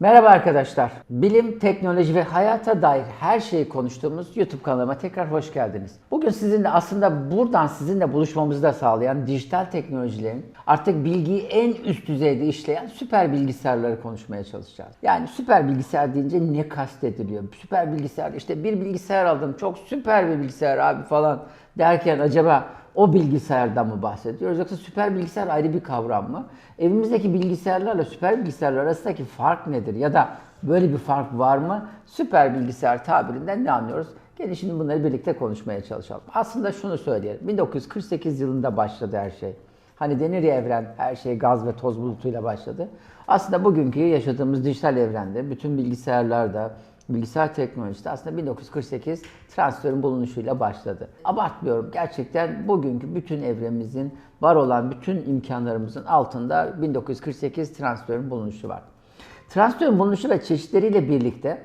Merhaba arkadaşlar. Bilim, teknoloji ve hayata dair her şeyi konuştuğumuz YouTube kanalıma tekrar hoş geldiniz. Bugün sizinle aslında buradan sizinle buluşmamızı da sağlayan dijital teknolojilerin artık bilgiyi en üst düzeyde işleyen süper bilgisayarları konuşmaya çalışacağız. Yani süper bilgisayar deyince ne kastediliyor? Süper bilgisayar işte bir bilgisayar aldım çok süper bir bilgisayar abi falan derken acaba o bilgisayardan mı bahsediyoruz yoksa süper bilgisayar ayrı bir kavram mı? Evimizdeki bilgisayarlarla süper bilgisayarlar arasındaki fark nedir? Ya da böyle bir fark var mı? Süper bilgisayar tabirinden ne anlıyoruz? Gelin şimdi bunları birlikte konuşmaya çalışalım. Aslında şunu söyleyelim. 1948 yılında başladı her şey. Hani denir ya evren her şey gaz ve toz bulutuyla başladı. Aslında bugünkü yaşadığımız dijital evrende bütün bilgisayarlarda, bilgisayar teknolojisi aslında 1948 transistörün bulunuşuyla başladı. Abartmıyorum gerçekten bugünkü bütün evremizin var olan bütün imkanlarımızın altında 1948 transistörün bulunuşu var. Transistörün bulunuşu ve çeşitleriyle birlikte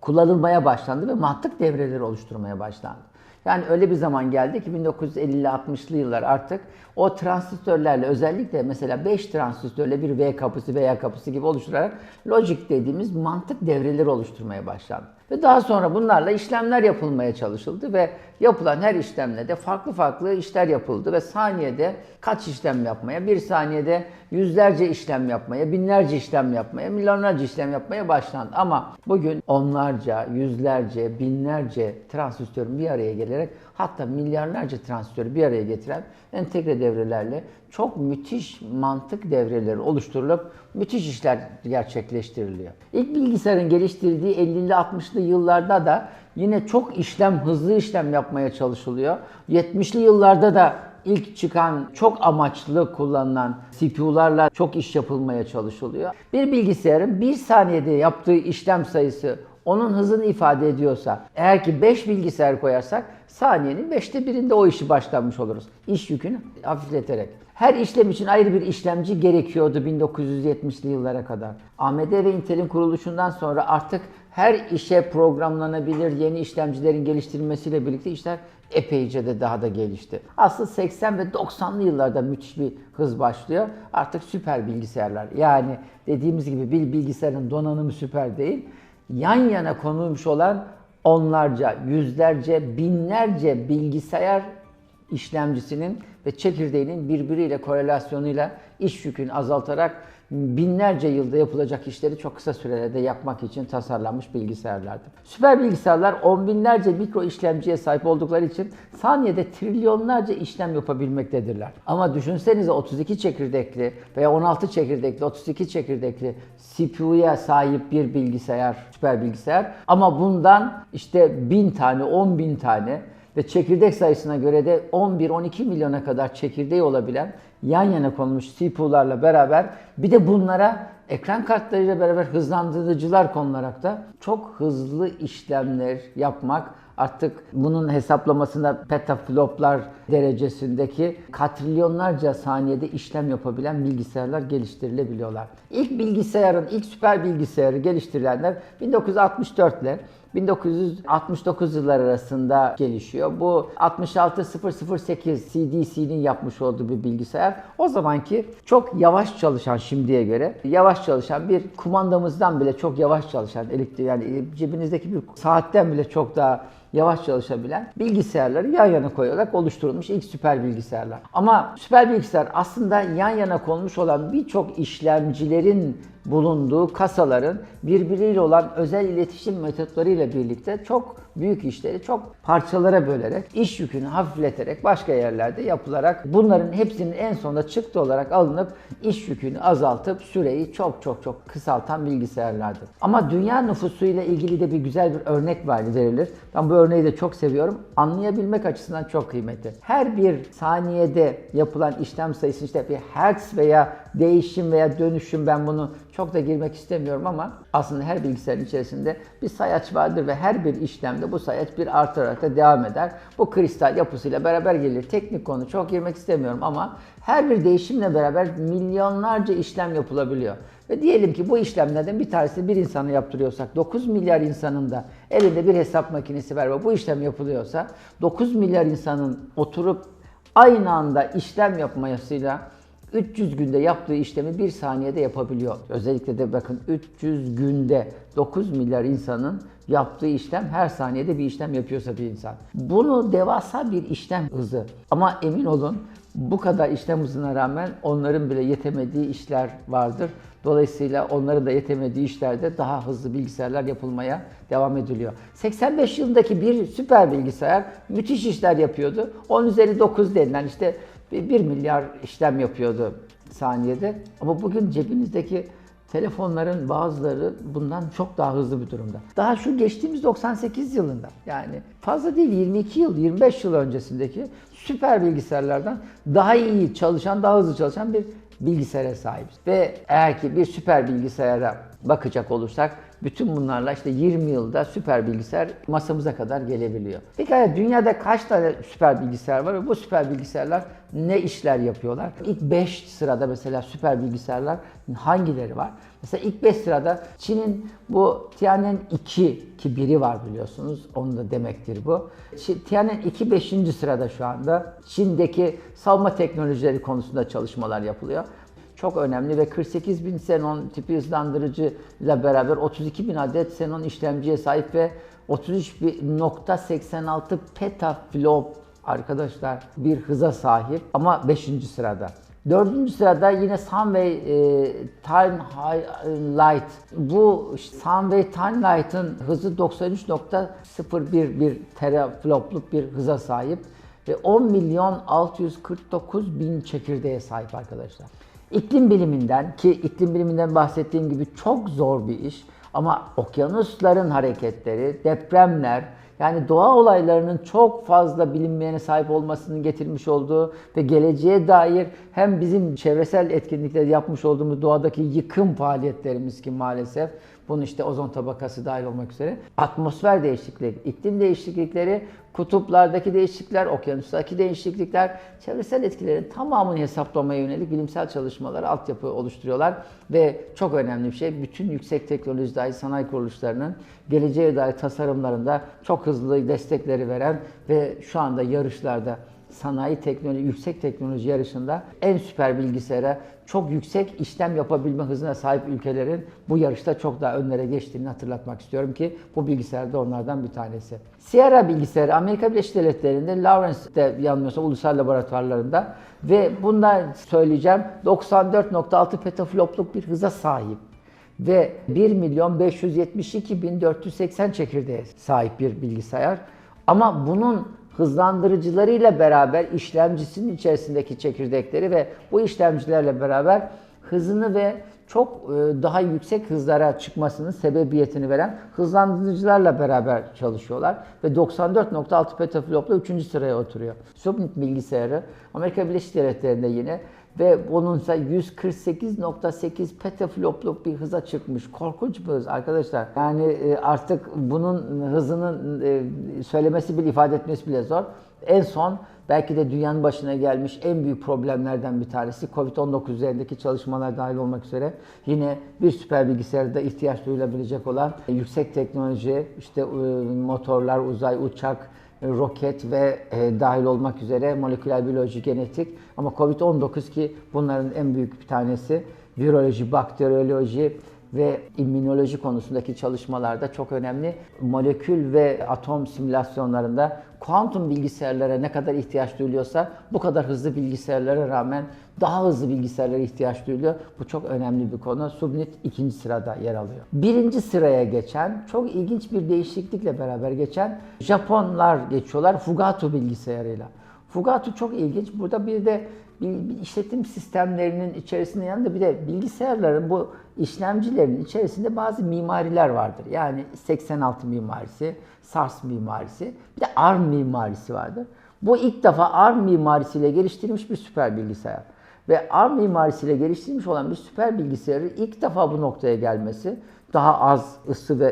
kullanılmaya başlandı ve mantık devreleri oluşturmaya başlandı. Yani öyle bir zaman geldi ki 1950'li 60'lı yıllar artık o transistörlerle özellikle mesela 5 transistörle bir V kapısı veya kapısı gibi oluşturarak logic dediğimiz mantık devreleri oluşturmaya başlandı. Ve daha sonra bunlarla işlemler yapılmaya çalışıldı ve yapılan her işlemle de farklı farklı işler yapıldı ve saniyede kaç işlem yapmaya, bir saniyede yüzlerce işlem yapmaya, binlerce işlem yapmaya, milyonlarca işlem yapmaya başlandı. Ama bugün onlarca, yüzlerce, binlerce transistörün bir araya gelerek hatta milyarlarca transistörü bir araya getiren entegre devrelerle çok müthiş mantık devreleri oluşturulup müthiş işler gerçekleştiriliyor. İlk bilgisayarın geliştirildiği 50'li 60'lı yıllarda da yine çok işlem, hızlı işlem yapmaya çalışılıyor. 70'li yıllarda da ilk çıkan çok amaçlı kullanılan CPU'larla çok iş yapılmaya çalışılıyor. Bir bilgisayarın bir saniyede yaptığı işlem sayısı onun hızını ifade ediyorsa, eğer ki 5 bilgisayar koyarsak saniyenin 5'te birinde o işi başlamış oluruz. İş yükünü hafifleterek. Her işlem için ayrı bir işlemci gerekiyordu 1970'li yıllara kadar. AMD ve Intel'in kuruluşundan sonra artık her işe programlanabilir yeni işlemcilerin geliştirilmesiyle birlikte işler epeyce de daha da gelişti. Aslında 80 ve 90'lı yıllarda müthiş bir hız başlıyor. Artık süper bilgisayarlar. Yani dediğimiz gibi bir bilgisayarın donanımı süper değil. Yan yana konulmuş olan onlarca, yüzlerce, binlerce bilgisayar işlemcisinin ve çekirdeğinin birbiriyle korelasyonuyla iş yükünü azaltarak binlerce yılda yapılacak işleri çok kısa sürelerde yapmak için tasarlanmış bilgisayarlardır. Süper bilgisayarlar on binlerce mikro işlemciye sahip oldukları için saniyede trilyonlarca işlem yapabilmektedirler. Ama düşünsenize 32 çekirdekli veya 16 çekirdekli, 32 çekirdekli CPU'ya sahip bir bilgisayar, süper bilgisayar ama bundan işte bin tane, 10 bin tane ve çekirdek sayısına göre de 11-12 milyona kadar çekirdeği olabilen yan yana konulmuş CPU'larla beraber bir de bunlara ekran kartlarıyla beraber hızlandırıcılar konularak da çok hızlı işlemler yapmak artık bunun hesaplamasında petafloplar derecesindeki katrilyonlarca saniyede işlem yapabilen bilgisayarlar geliştirilebiliyorlar. İlk bilgisayarın, ilk süper bilgisayarı geliştirilenler 1964 ile 1969 yıllar arasında gelişiyor. Bu 66008 CDC'nin yapmış olduğu bir bilgisayar. O zamanki çok yavaş çalışan şimdiye göre yavaş çalışan bir kumandamızdan bile çok yavaş çalışan elektrik yani cebinizdeki bir saatten bile çok daha yavaş çalışabilen bilgisayarları yan yana koyarak oluşturulmuş ilk süper bilgisayarlar. Ama süper bilgisayar aslında yan yana konmuş olan birçok işlemcilerin bulunduğu kasaların birbiriyle olan özel iletişim metotlarıyla birlikte çok büyük işleri çok parçalara bölerek, iş yükünü hafifleterek başka yerlerde yapılarak bunların hepsinin en sonunda çıktı olarak alınıp iş yükünü azaltıp süreyi çok çok çok kısaltan bilgisayarlardır. Ama dünya nüfusuyla ilgili de bir güzel bir örnek var verilir. Ben bu örneği de çok seviyorum. Anlayabilmek açısından çok kıymetli. Her bir saniyede yapılan işlem sayısı işte bir hertz veya değişim veya dönüşüm ben bunu çok da girmek istemiyorum ama aslında her bilgisayarın içerisinde bir sayaç vardır ve her bir işlemde bu sayaç bir artarak da devam eder. Bu kristal yapısıyla beraber gelir. Teknik konu çok girmek istemiyorum ama her bir değişimle beraber milyonlarca işlem yapılabiliyor. Ve diyelim ki bu işlemlerden bir tanesi bir insana yaptırıyorsak 9 milyar insanın da elinde bir hesap makinesi var ve bu işlem yapılıyorsa 9 milyar insanın oturup aynı anda işlem yapmasıyla 300 günde yaptığı işlemi bir saniyede yapabiliyor. Özellikle de bakın 300 günde 9 milyar insanın yaptığı işlem her saniyede bir işlem yapıyorsa bir insan. Bunu devasa bir işlem hızı. Ama emin olun bu kadar işlem hızına rağmen onların bile yetemediği işler vardır. Dolayısıyla onların da yetemediği işlerde daha hızlı bilgisayarlar yapılmaya devam ediliyor. 85 yılındaki bir süper bilgisayar müthiş işler yapıyordu. 10 üzeri 9 denilen işte 1 milyar işlem yapıyordu saniyede. Ama bugün cebinizdeki telefonların bazıları bundan çok daha hızlı bir durumda. Daha şu geçtiğimiz 98 yılında yani fazla değil 22 yıl 25 yıl öncesindeki süper bilgisayarlardan daha iyi çalışan, daha hızlı çalışan bir bilgisayara sahibiz. Ve eğer ki bir süper bilgisayara bakacak olursak bütün bunlarla işte 20 yılda süper bilgisayar masamıza kadar gelebiliyor. Peki dünyada kaç tane süper bilgisayar var ve bu süper bilgisayarlar ne işler yapıyorlar? İlk 5 sırada mesela süper bilgisayarlar hangileri var? Mesela ilk 5 sırada Çin'in bu Tianwen 2 ki biri var biliyorsunuz. Onun da demektir bu. Tianwen 2 5. sırada şu anda. Çin'deki savunma teknolojileri konusunda çalışmalar yapılıyor çok önemli ve 48 bin Xenon tipi hızlandırıcı ile beraber 32 bin adet Xenon işlemciye sahip ve 33.86 petaflop arkadaşlar bir hıza sahip ama 5. sırada. Dördüncü sırada yine Sunway e, Time Light. Bu Sunway Time Light'ın hızı 93.01 bir teraflopluk bir hıza sahip ve 10 milyon 649 bin çekirdeğe sahip arkadaşlar. İklim biliminden ki iklim biliminden bahsettiğim gibi çok zor bir iş ama okyanusların hareketleri, depremler, yani doğa olaylarının çok fazla bilinmeyene sahip olmasının getirmiş olduğu ve geleceğe dair hem bizim çevresel etkinlikler yapmış olduğumuz doğadaki yıkım faaliyetlerimiz ki maalesef bunun işte ozon tabakası dahil olmak üzere. Atmosfer değişikliği, iklim değişiklikleri, kutuplardaki değişiklikler, okyanustaki değişiklikler, çevresel etkilerin tamamını hesaplamaya yönelik bilimsel çalışmalar, altyapı oluşturuyorlar. Ve çok önemli bir şey bütün yüksek teknoloji dahi sanayi kuruluşlarının geleceğe dair tasarımlarında çok hızlı destekleri veren ve şu anda yarışlarda sanayi teknoloji, yüksek teknoloji yarışında en süper bilgisayara çok yüksek işlem yapabilme hızına sahip ülkelerin bu yarışta çok daha önlere geçtiğini hatırlatmak istiyorum ki bu bilgisayar da onlardan bir tanesi. Sierra bilgisayarı Amerika Birleşik Devletleri'nde Lawrence'de yanılmıyorsam ulusal laboratuvarlarında ve bundan söyleyeceğim 94.6 petaflopluk bir hıza sahip ve 1 milyon 572 bin 480 çekirdeğe sahip bir bilgisayar. Ama bunun hızlandırıcılarıyla beraber işlemcisinin içerisindeki çekirdekleri ve bu işlemcilerle beraber hızını ve çok e, daha yüksek hızlara çıkmasının sebebiyetini veren hızlandırıcılarla beraber çalışıyorlar ve 94.6 petaflopla 3. sıraya oturuyor. Subnet bilgisayarı Amerika Birleşik Devletleri'nde yine ve bununsa 148.8 petaflopluk bir hıza çıkmış. Korkunç bir hız arkadaşlar. Yani e, artık bunun hızının e, söylemesi bile ifade etmesi bile zor. En son belki de dünyanın başına gelmiş en büyük problemlerden bir tanesi Covid-19 üzerindeki çalışmalar dahil olmak üzere yine bir süper bilgisayarda ihtiyaç duyulabilecek olan yüksek teknoloji, işte e, motorlar, uzay, uçak, roket ve e, dahil olmak üzere moleküler biyoloji, genetik. Ama Covid-19 ki bunların en büyük bir tanesi. Viroloji, bakteriyoloji ve immünoloji konusundaki çalışmalarda çok önemli. Molekül ve atom simülasyonlarında kuantum bilgisayarlara ne kadar ihtiyaç duyuluyorsa bu kadar hızlı bilgisayarlara rağmen daha hızlı bilgisayarlara ihtiyaç duyuluyor. Bu çok önemli bir konu. Subnet ikinci sırada yer alıyor. Birinci sıraya geçen, çok ilginç bir değişiklikle beraber geçen Japonlar geçiyorlar Fugatu bilgisayarıyla. Fugatu çok ilginç. Burada bir de işletim sistemlerinin içerisinde yanında bir de bilgisayarların bu işlemcilerin içerisinde bazı mimariler vardır. Yani 86 mimarisi, SARS mimarisi, bir de ARM mimarisi vardır. Bu ilk defa ARM mimarisiyle geliştirilmiş bir süper bilgisayar. Ve ARM mimarisiyle geliştirilmiş olan bir süper bilgisayarı ilk defa bu noktaya gelmesi daha az ısı ve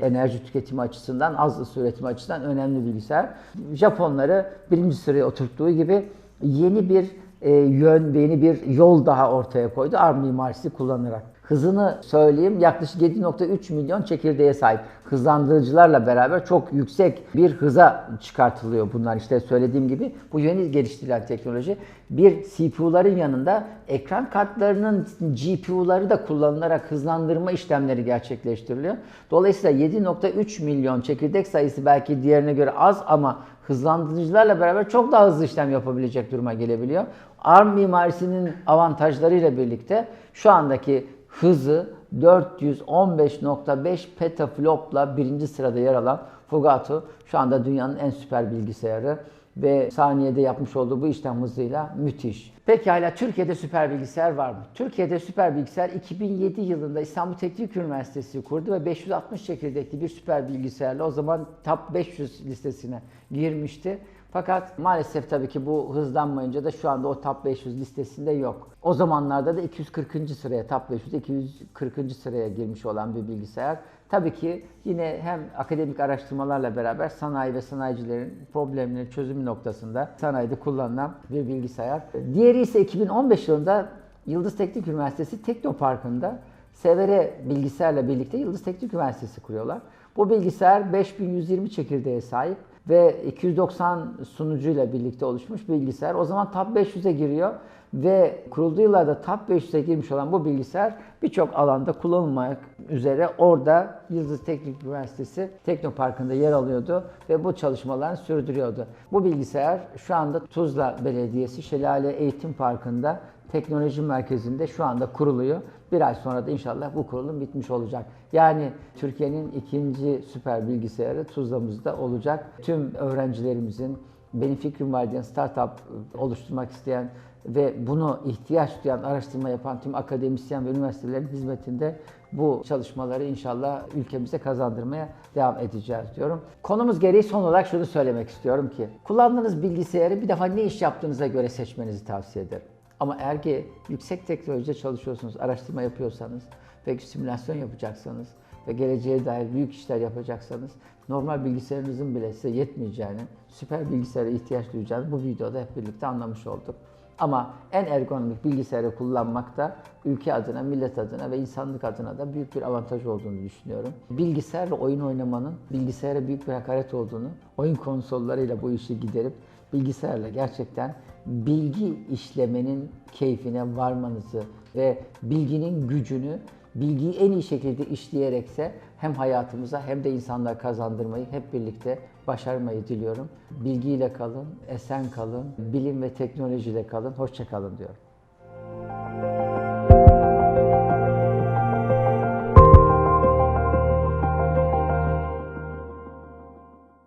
enerji tüketimi açısından, az ısı üretimi açısından önemli bilgisayar. Japonları birinci sıraya oturttuğu gibi yeni bir e, yön ve yeni bir yol daha ortaya koydu ARM mimarisi kullanarak. Hızını söyleyeyim yaklaşık 7.3 milyon çekirdeğe sahip. Hızlandırıcılarla beraber çok yüksek bir hıza çıkartılıyor bunlar işte söylediğim gibi. Bu yeni geliştirilen teknoloji. Bir CPU'ların yanında ekran kartlarının GPU'ları da kullanılarak hızlandırma işlemleri gerçekleştiriliyor. Dolayısıyla 7.3 milyon çekirdek sayısı belki diğerine göre az ama hızlandırıcılarla beraber çok daha hızlı işlem yapabilecek duruma gelebiliyor. ARM mimarisinin avantajlarıyla birlikte şu andaki hızı 415.5 petaflopla birinci sırada yer alan Fugato şu anda dünyanın en süper bilgisayarı ve saniyede yapmış olduğu bu işlem hızıyla müthiş. Pekala Türkiye'de süper bilgisayar var mı? Türkiye'de süper bilgisayar 2007 yılında İstanbul Teknik Üniversitesi kurdu ve 560 çekirdekli bir süper bilgisayarla o zaman top 500 listesine girmişti. Fakat maalesef tabii ki bu hızlanmayınca da şu anda o top 500 listesinde yok. O zamanlarda da 240. sıraya, top 500 240. sıraya girmiş olan bir bilgisayar. Tabii ki yine hem akademik araştırmalarla beraber sanayi ve sanayicilerin problemleri çözümü noktasında sanayide kullanılan bir bilgisayar. Diğeri ise 2015 yılında Yıldız Teknik Üniversitesi Teknoparkı'nda SVR bilgisayarla birlikte Yıldız Teknik Üniversitesi kuruyorlar. Bu bilgisayar 5120 çekirdeğe sahip ve 290 sunucuyla birlikte oluşmuş bilgisayar. O zaman Top 500'e giriyor ve kurulduğu yıllarda Top 500'e girmiş olan bu bilgisayar birçok alanda kullanılmak üzere orada Yıldız Teknik Üniversitesi Teknoparkı'nda yer alıyordu ve bu çalışmalarını sürdürüyordu. Bu bilgisayar şu anda Tuzla Belediyesi Şelale Eğitim Parkı'nda teknoloji merkezinde şu anda kuruluyor. Bir ay sonra da inşallah bu kurulum bitmiş olacak. Yani Türkiye'nin ikinci süper bilgisayarı Tuzla'mızda olacak. Tüm öğrencilerimizin benim fikrim var diyen startup oluşturmak isteyen ve bunu ihtiyaç duyan, araştırma yapan tüm akademisyen ve üniversitelerin hizmetinde bu çalışmaları inşallah ülkemize kazandırmaya devam edeceğiz diyorum. Konumuz gereği son olarak şunu söylemek istiyorum ki kullandığınız bilgisayarı bir defa ne iş yaptığınıza göre seçmenizi tavsiye ederim. Ama ki yüksek teknolojide çalışıyorsunuz, araştırma yapıyorsanız ve simülasyon yapacaksanız ve geleceğe dair büyük işler yapacaksanız normal bilgisayarınızın bile size yetmeyeceğini, süper bilgisayara ihtiyaç duyacağını bu videoda hep birlikte anlamış olduk. Ama en ergonomik bilgisayarı kullanmak da ülke adına, millet adına ve insanlık adına da büyük bir avantaj olduğunu düşünüyorum. Bilgisayarla oyun oynamanın bilgisayara büyük bir hakaret olduğunu, oyun konsollarıyla bu işi giderip bilgisayarla gerçekten bilgi işlemenin keyfine varmanızı ve bilginin gücünü bilgiyi en iyi şekilde işleyerekse hem hayatımıza hem de insanlara kazandırmayı hep birlikte başarmayı diliyorum. Bilgiyle kalın, esen kalın, bilim ve teknolojiyle kalın, hoşça kalın diyorum.